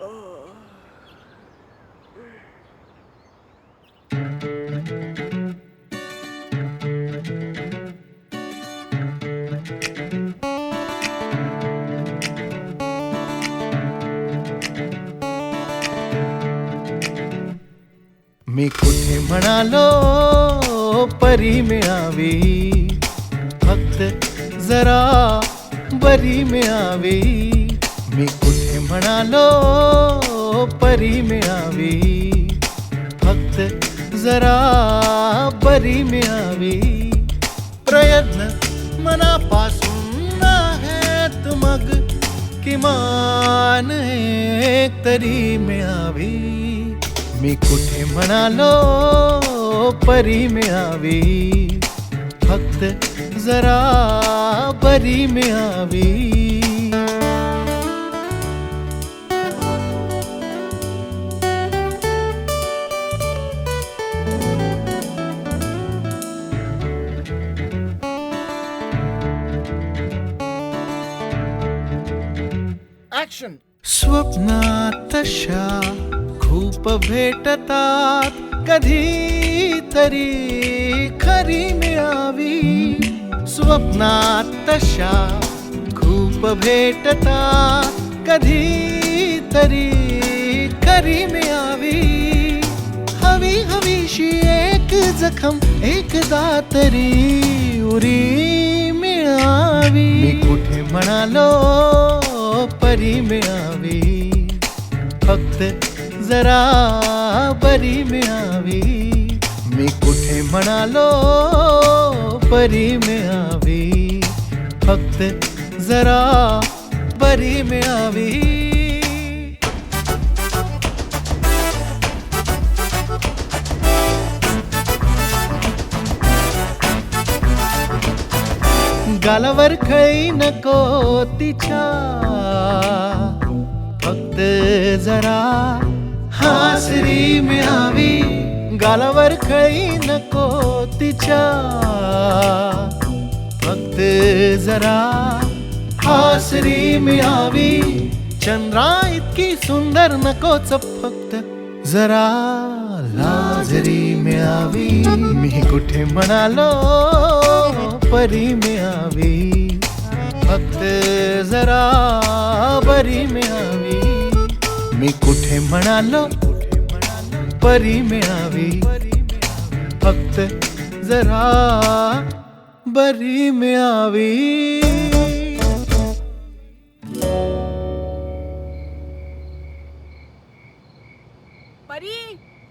मी कुठे म्हणालो परी मिळावी? फक्त जरा बरी मिळावी. मी कुठे म्हणालो परी मिळावी. फक्त जरा बरी मिळावी. प्रयत्न मनापासून आहेत मग किमान एक तरी मिळावी. मी कुठे म्हणालो परी मिळावी. फक्त जरा बरी मिळावी. ऍक्शन स्वप्नात तशा खूप भेटतात कधी तरी खरी मिळावी. स्वप्नात तशा खूप भेटतात कधी तरी खरी मिळावी. हवी हवीशी एक जखम एकदा तरी उरी मिळावी. मी कुठे म्हणालो? परी मिळावी फक्त जरा बरी मिळावी मी कुठे म्हणालो परी मिळावी फक्त जरा बरी मिळावी गालावर खळी नको तिच्या. फक्त जरा हासरी मिळावी. गालावर खळी नको तिच्या. फक्त जरा हासरी मिळावी. चंद्रा इतकी सुंदर नकोच फक्त जरा लाजरी मिळावी. मी कुठे म्हणालो? परी मिळावी फक्त जरा बरी मिळावी मी कुठे म्हणालो परी मिळावी फक्त जरा बरी मिळावी परी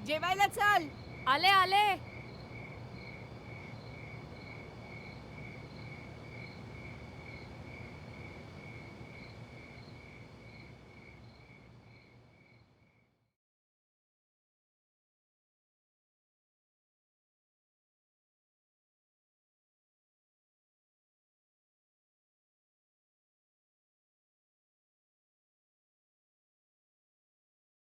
जेवायला चल. आले आले.